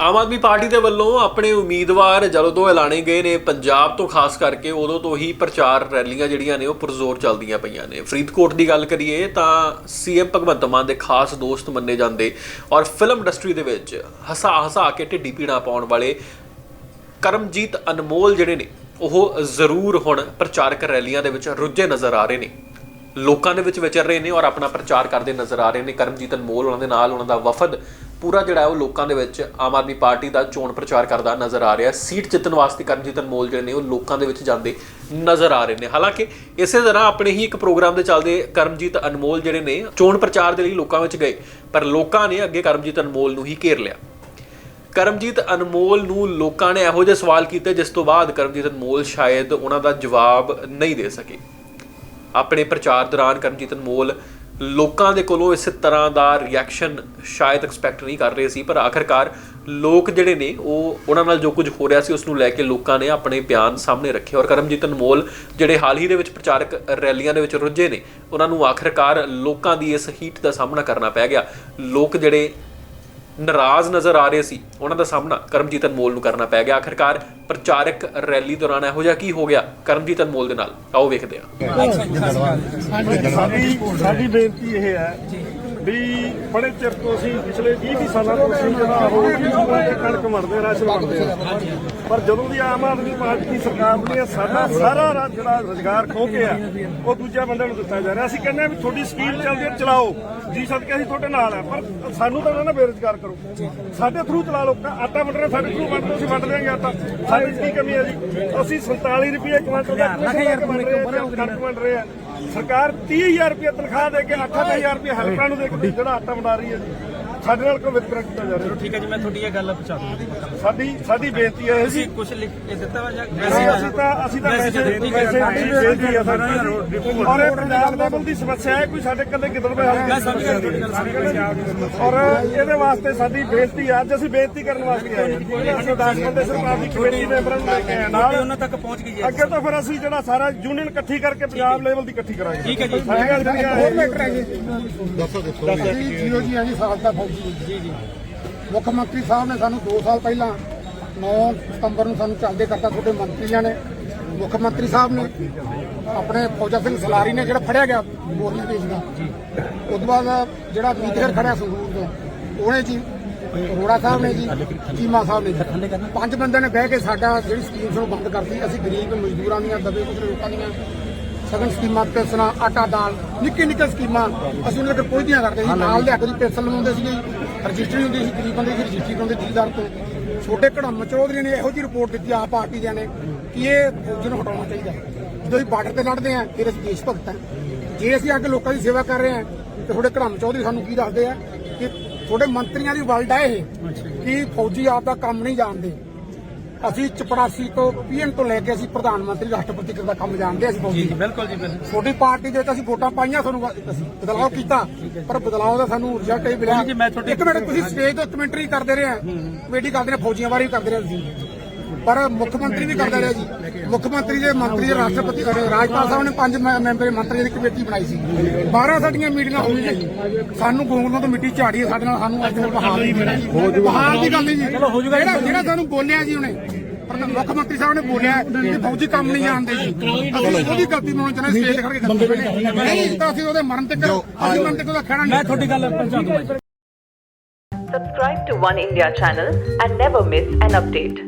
Aam Aadmi party ਦੇ ਵੱਲੋਂ ਆਪਣੇ ਉਮੀਦਵਾਰ ਜਦੋਂ ਤੋਂ ਐਲਾਨੇ ਗਏ ਨੇ, ਪੰਜਾਬ ਤੋਂ ਖਾਸ ਕਰਕੇ ਉਦੋਂ ਤੋਂ ਹੀ ਪ੍ਰਚਾਰ ਰੈਲੀਆਂ ਜਿਹੜੀਆਂ ਨੇ ਉਹ ਪੁਰਜ਼ੋਰ ਚੱਲਦੀਆਂ ਪਈਆਂ ਨੇ। ਫਰੀਦਕੋਟ ਦੀ ਗੱਲ ਕਰੀਏ ਤਾਂ ਸੀਐਮ ਭਗਵੰਤ ਮਾਨ ਦੇ ਖਾਸ ਦੋਸਤ ਮੰਨੇ ਜਾਂਦੇ ਔਰ ਫਿਲਮ ਇੰਡਸਟਰੀ ਦੇ ਵਿੱਚ ਹਸਾ ਹਸਾ ਕੇ ਢਿੱਡੀ ਪੀੜਾ ਪਾਉਣ ਵਾਲੇ ਕਰਮਜੀਤ ਅਨਮੋਲ ਜਿਹੜੇ ਨੇ, ਉਹ ਜ਼ਰੂਰ ਹੁਣ ਪ੍ਰਚਾਰਕ ਰੈਲੀਆਂ ਦੇ ਵਿੱਚ ਰੁੱਝੇ ਨਜ਼ਰ ਆ ਰਹੇ ਨੇ। ਲੋਕਾਂ ਦੇ ਵਿੱਚ ਵਿਚਰ ਰਹੇ ਨੇ ਔਰ ਆਪਣਾ ਪ੍ਰਚਾਰ ਕਰਦੇ ਨਜ਼ਰ ਆ ਰਹੇ ਨੇ। ਕਰਮਜੀਤ ਅਨਮੋਲ ਉਹਨਾਂ ਦੇ ਨਾਲ, ਉਹਨਾਂ ਦਾ ਵਫਦ ਪੂਰਾ ਜਿਹੜਾ ਉਹ ਲੋਕਾਂ ਦੇ ਵਿੱਚ ਆਮ ਆਦਮੀ ਪਾਰਟੀ ਦਾ ਚੋਣ ਪ੍ਰਚਾਰ ਕਰਦਾ ਨਜ਼ਰ ਆ ਰਿਹਾ ਸੀਟ ਜਿੱਤਣ ਵਾਸਤੇ ਕਰਮਜੀਤ ਅਨਮੋਲ ਜਿਹੜੇ ਨੇ ਉਹ ਲੋਕਾਂ ਦੇ ਵਿੱਚ ਜਾਂਦੇ ਨਜ਼ਰ ਆ ਰਹੇ ਨੇ। ਹਾਲਾਂਕਿ ਇਸੇ ਤਰ੍ਹਾਂ ਆਪਣੇ ਹੀ ਇੱਕ ਪ੍ਰੋਗਰਾਮ ਦੇ ਚੱਲਦੇ ਕਰਮਜੀਤ ਅਨਮੋਲ ਜਿਹੜੇ ਨੇ ਚੋਣ ਪ੍ਰਚਾਰ ਦੇ ਲਈ ਲੋਕਾਂ ਵਿੱਚ ਗਏ, ਪਰ ਲੋਕਾਂ ਨੇ ਅੱਗੇ ਕਰਮਜੀਤ ਅਨਮੋਲ ਨੂੰ ਹੀ ਘੇਰ ਲਿਆ। ਕਰਮਜੀਤ ਅਨਮੋਲ ਨੂੰ ਲੋਕਾਂ ਨੇ ਇਹੋ ਜਿਹੇ ਸਵਾਲ ਕੀਤੇ, ਜਿਸ ਤੋਂ ਬਾਅਦ ਕਰਮਜੀਤ ਅਨਮੋਲ ਸ਼ਾਇਦ ਉਹਨਾਂ ਦਾ ਜਵਾਬ ਨਹੀਂ ਦੇ ਸਕੇ। ਆਪਣੇ ਪ੍ਰਚਾਰ ਦੌਰਾਨ ਕਰਮਜੀਤ ਅਨਮੋਲ ਲੋਕਾਂ ਦੇ ਕੋਲੋਂ ਇਸ ਤਰ੍ਹਾਂ ਦਾ ਰਿਐਕਸ਼ਨ ਸ਼ਾਇਦ ਐਕਸਪੈਕਟ ਨਹੀਂ ਕਰ ਰਹੇ ਸੀ, ਪਰ ਆਖਰਕਾਰ ਲੋਕ ਜਿਹੜੇ ਨੇ, ਉਹ ਉਹਨਾਂ ਨਾਲ ਜੋ ਕੁਝ ਹੋ ਰਿਹਾ ਸੀ ਉਸ ਨੂੰ ਲੈ ਕੇ ਲੋਕਾਂ ਨੇ ਆਪਣੇ ਬਿਆਨ ਸਾਹਮਣੇ ਰੱਖੇ ਔਰ ਕਰਮਜੀਤ ਅਨਮੋਲ ਜਿਹੜੇ ਹਾਲ ਹੀ ਦੇ ਵਿੱਚ ਪ੍ਰਚਾਰਕ ਰੈਲੀਆਂ ਦੇ ਵਿੱਚ ਰੁੱਝੇ ਨੇ, ਉਹਨਾਂ ਨੂੰ ਆਖਰਕਾਰ ਲੋਕਾਂ ਦੀ ਇਸ ਹੀਟ ਦਾ ਸਾਹਮਣਾ ਕਰਨਾ ਪੈ ਗਿਆ। ਲੋਕ ਜਿਹੜੇ ਨਾਰਾਜ਼ ਨਜ਼ਰ ਆ ਰਹੇ ਸੀ। ਉਹਨਾਂ ਦਾ ਸਾਹਮਣਾ ਕਰਮਜੀਤ ਅਨਮੋਲ ਨੂੰ ਕਰਨਾ ਪੈ ਗਿਆ। ਆਖਰਕਾਰ ਪ੍ਰਚਾਰਕ ਰੈਲੀ ਦੌਰਾਨ ਇਹੋ ਜਿਹਾ ਕੀ ਹੋ ਗਿਆ? ਕਰਮਜੀਤ ਅਨਮੋਲ ਦੇ ਨਾਲ। ਆਓ ਵੇਖਦੇ ਹਾਂ। ਸਾਡੀ ਬੇਨਤੀ ਇਹ ਹੈ ਵੀ ਬੜੇ ਚਿਰ ਤੋਂ ਅਸੀਂ ਪਿਛਲੇ 20 20 ਸਾਲਾਂ ਤੋਂ ਅਸੀਂ ਜਿਹੜਾ ਉਹ ਕਣਕ ਮਰਦੇ ਰਾਸ਼ਨ ਵੰਡਦੇ ਆ। ਪਰ ਜਦੋਂ ਦੀ ਆਮ ਆਦਮੀ ਪਾਰਟੀ ਦੀ ਸਰਕਾਰ ਬਣੀ ਹੈ ਸਾਡਾ ਸਾਰਾ ਜਿਹੜਾ ਰੋਜ਼ਗਾਰ ਖੋ ਕੇ ਆ ਉਹ ਦੂਜਾ ਬੰਦੇ ਨੂੰ ਦਿੱਤਾ ਜਾ ਰਿਹਾ। ਅਸੀਂ ਕਹਿੰਦੇ ਆ ਵੀ ਤੁਹਾਡੀ ਸਕੀਮ ਚੱਲਦੀ ਹੈ ਚਲਾਓ। ਜੀ ਸਦਕੇ ਅਸੀਂ ਤੁਹਾਡੇ ਨਾਲ ਆ ਪਰ ਸਾਨੂੰ ਤਾਂ ਨਾ ਬੇਰੁਜ਼ਗਾਰ ਕਰੋ। ਸਾਡੇ ਥਰੂ ਚਲਾ ਲਓ ਕ- ਆਟਾ ਵੰਡ ਰਹੇ ਸਾਡੇ ਥਰੂ ਵੰਡ ਅਸੀਂ ਵੰਡ ਦਿਆਂਗੇ ਆਟਾ। ਸਾਡੇ ਕੀ ਕਮੀ ਹੈ ਜੀ? ਅਸੀਂ 47 ਰੁਪਏ ਕੁਇੰਟਲ ਦਾ ਕਣਕ ਵੰਡ ਰਹੇ ਆ। ਸਰਕਾਰ 30000 ਰੁਪਏ ਤਨਖਾਹ ਦੇ ਕੇ 8000 ਰੁਪਏ ਹੈਲਪਰਾਂ ਨੂੰ ਦੇ ਕੇ ਜਿਹੜਾ ਆਟਾ ਵੰਡਾ ਰਹੀ ਹੈ ਜੀ। ਸਾਡੇ ਨਾਲ ਕੋਈ ਵਿਤਕਰਾ ਕੀਤਾ ਜਾ ਰਿਹਾ। ਠੀਕ ਹੈ ਜੀ ਮੈਂ ਤੁਹਾਡੀ ਇਹ ਗੱਲ ਪਹੁੰਚਾ ਦੂੰਗਾ। ਸਾਡੀ ਸਾਡੀ ਬੇਨਤੀ ਹੈ ਇਹ ਜੀ। ਤੁਸੀਂ ਕੁਝ ਲਿਖ ਕੇ ਦਿੱਤਾ ਵਾ ਜਾਂ ਅਸੀਂ ਅਸੀਂ ਤਾਂ ਅਸੀਂ ਤਾਂ ਪੈਸੇ ਪੈਸੇ ਦੀ ਬੇਨਤੀ ਹੈ ਸਾਡੀ ਔਰ ਇਹ ਪੰਜਾਬ ਲੈਵਲ ਦੀ ਸਮੱਸਿਆ ਹੈ ਕੋਈ ਸਾਡੇ ਕੱਲੇ ਕਿਧਰ ਪਏ ਮੈਂ ਸਮਝ ਗਿਆ ਤੁਹਾਡੀ ਗੱਲ ਸਮਝ ਗਿਆ ਔਰ ਇਹਦੇ ਵਾਸਤੇ ਸਾਡੀ ਬੇਨਤੀ ਹੈ ਅੱਜ ਅਸੀਂ ਬੇਨਤੀ ਕਰਨ ਵਾਸਤੇ ਆਏ ਹਾਂ। ਅਸੀਂ 10 ਬੰਦੇ ਸਰਕਾਰ ਦੀ ਕਮੇਟੀ ਮੈਂਬਰਾਂ ਨੂੰ ਲੈ ਕੇ ਆਏ ਨਾਲ। ਉਹਨਾਂ ਤੱਕ ਪਹੁੰਚ ਗਈ ਹੈ। ਅੱਗੇ ਤੋਂ ਫਿਰ ਅਸੀਂ ਜਿਹੜਾ ਸਾਰਾ ਯੂਨੀਅਨ ਇਕੱਠੀ ਕਰਕੇ ਪੰਜਾਬ ਲੈਵਲ ਦੀ ਇਕੱਠੀ ਕਰਾਂਗੇ। ਠੀਕ ਹੈ ਜੀ। ਹੋਰ ਮੈਟਰ ਹੈ ਜੀ। ਜੀ ਜੀਓ ਜੀ ਆ ਜੀ ਸਾਲ ਦਾ ਫੌਜੀ ਜੀ ਜੀ। ਮੁੱਖ ਮੰਤਰੀ ਸਾਹਿਬ ਨੇ ਸਾਨੂੰ 2 ਸਾਲ ਪਹਿਲਾਂ 9 ਸਤੰਬਰ ਨੂੰ ਸਾਨੂੰ ਚੱਲਦੇ ਕਰਤਾ ਤੁਹਾਡੇ ਮੰਤਰੀਆਂ ਨੇ। ਮੁੱਖ ਮੰਤਰੀ ਸਾਹਿਬ ਨੇ ਆਪਣੇ ਫੌਜਾ ਸਿੰਘ ਸਲਾਰੀ ਨੇ ਜਿਹੜਾ ਫੜਿਆ ਗਿਆ ਬੋਲੀ ਦੇਸ਼ ਦਾ। ਉਸ ਤੋਂ ਬਾਅਦ ਜਿਹੜਾ ਮੀਤਗਰ ਖੜਿਆ ਸੰਗਰੂਰ ਤੋਂ, ਉਹਨੇ ਜੀ, ਅਰੋੜਾ ਸਾਹਿਬ ਨੇ ਜੀ, ਚੀਮਾ ਸਾਹਿਬ ਨੇ ਜੀ। ਪੰਜ ਬੰਦਿਆਂ ਨੇ ਬਹਿ ਕੇ ਸਾਡਾ ਜਿਹੜੀ ਸਕੀਮ ਨੂੰ ਬੰਦ ਕਰਤੀ। ਅਸੀਂ ਗਰੀਬ ਮਜ਼ਦੂਰਾਂ ਦੀਆਂ ਦਬੇ ਕੁਚਲੇ ਲੋਕਾਂ ਦੀਆਂ ਸਗਨ ਸਕੀਮਾਂ ਪੈਨਸ਼ਨਾਂ ਆਟਾ ਦਾਲ ਨਿੱਕੀ ਨਿੱਕੀ ਸਕੀਮਾਂ। ਅਸੀਂ ਉਹਨਾਂ ਦੇ ਪਹੁੰਚਦੀਆਂ ਕਰਦੇ ਸੀ ਨਾਲ ਲਿਆ ਕੇ ਦੀ ਪੈਨਸ਼ਨ ਲਵਾਉਂਦੇ ਸੀਗੇ ਰਜਿਸਟਰੀ ਹੁੰਦੀ ਸੀ ਗਰੀਬ ਬੰਦੇ ਦੀ ਰਜਿਸਟਰੀ ਕਰਾਉਂਦੇ ਜ਼ਿਲ੍ਹੇਦਾਰ ਤੋਂ। ਛੋਟੇ ਘੜਮ ਚੌਧਰੀ ਨੇ ਇਹੋ ਜਿਹੀ ਰਿਪੋਰਟ ਦਿੱਤੀ ਆਪ ਪਾਰਟੀ ਦਿਆਂ ਨੇ ਕਿ ਇਹ ਫੌਜ ਨੂੰ ਹਟਾਉਣਾ ਚਾਹੀਦਾ। ਜਦੋਂ ਅਸੀਂ ਬਾਰਡਰ ਤੇ ਲੜਦੇ ਆ ਫਿਰ ਅਸੀਂ ਦੇਸ਼ ਭਗਤ ਹਾਂ। ਜੇ ਅਸੀਂ ਅੱਗੇ ਲੋਕਾਂ ਦੀ ਸੇਵਾ ਕਰ ਰਹੇ ਹਾਂ ਤੇ ਤੁਹਾਡੇ ਘੜਮ ਚੌਧਰੀ ਸਾਨੂੰ ਕੀ ਦੱਸਦੇ ਆ? ਕਿ ਤੁਹਾਡੇ ਮੰਤਰੀਆਂ ਦੀ ਵਲਡ ਹੈ ਇਹ ਕਿ ਫੌਜੀ ਆਪ ਦਾ ਕੰਮ ਨਹੀਂ ਜਾਣਦੇ। ਅਸੀਂ ਚਪੜਾਸੀ ਤੋਂ ਪੀਐਮ ਤੋਂ ਲੈ ਕੇ ਅਸੀਂ ਪ੍ਰਧਾਨ ਮੰਤਰੀ ਰਾਸ਼ਟਰਪਤੀ ਤੱਕ ਦਾ ਕੰਮ ਜਾਣਦੇ ਅਸੀਂ ਜੀ ਬਿਲਕੁਲ ਜੀ ਬਿਲਕੁਲ। ਛੋਟੀ ਪਾਰਟੀ ਦੇ ਤਾਂ ਅਸੀਂ ਵੋਟਾਂ ਪਾਈਆਂ ਤੁਹਾਨੂੰ ਅਸੀਂ ਬਦਲਾਅ ਕੀਤਾ ਪਰ ਬਦਲਾਅ ਦਾ ਸਾਨੂੰ ਰਿਜ਼ਲਟ ਹੀ ਮਿਲਿਆ। ਜੀ, ਮੈਂ ਤੁਹਾਡੀ- ਇੱਕ ਮਿੰਟ ਤੁਸੀਂ ਸਟੇਜ ਤੋਂ ਕਮੈਂਟਰੀ ਕਰਦੇ ਰਹੇ ਆ। ਕਮੇਟੀ ਕਰਦੇ ਨੇ ਫੌਜੀਆਂ ਬਾਰੇ ਵੀ ਕਰਦੇ ਰਹੇ ਤੁਸੀਂ। ਪਰ ਮੁੱਖ ਮੰਤਰੀ ਵੀ ਕਰਦਾ ਰਿਹਾ ਜੀ। ਮੁੱਖ ਮੰਤਰੀ ਦੇ ਮੰਤਰੀ ਦੇ ਰਾਸ਼ਟਰਪਤੀ ਰਾਜਪਾਲ ਸਾਹਿਬ ਨੇ ਪੰਜ ਮੈਂਬਰੀ ਮੰਤਰੀਆਂ ਦੀ ਕਮੇਟੀ ਬਣਾਈ ਸੀ। 12 ਸਾਡੀਆਂ ਮੀਟਿੰਗਾਂ ਹੋਈਆਂ ਜੀ। ਸਾਨੂੰ ਗੋਂਗਲੋਂ ਤੋਂ ਮਿੱਟੀ ਝਾੜੀ ਸਾਡੇ ਨਾਲ ਸਾਨੂੰ ਅੱਜ ਬਹਾਲ ਨਹੀਂ ਮਿਲਿਆ। ਬਹਾਲ ਦੀ ਗੱਲ ਨਹੀਂ ਜੀ। ਜਿਹੜਾ ਜਿਹੜਾ ਸਾਨੂੰ ਬੋਲਿਆ ਜੀ ਉਹਨੇ ਪਰ ਮੁੱਖ ਮੰਤਰੀ ਸਾਹਿਬ ਨੇ ਬੋਲਿਆ ਕਿ ਫੌਜੀ ਕੰਮ ਨਹੀਂ ਜਾਣਦੇ ਜੀ। ਉਹਦੀ ਗਲਤੀ ਮੰਨਣ ਚਾਹੁੰਦੇ ਸਟੇਜ ਤੇ ਖੜ ਕੇ ਨਹੀਂ ਤਾਂ ਅਸੀਂ ਉਹਦੇ ਮਰਨ ਤੱਕ ਅਸੀਂ ਮਰਨ ਤੱਕ ਉਹਦਾ ਖਹਿੜਾ ਨਹੀਂ ਮੈਂ ਤੁਹਾਡੀ ਗੱਲ ਪਹੁੰਚਾ ਦੂੰਗਾ ਜੀ। Subscribe to One India channel and never miss an update.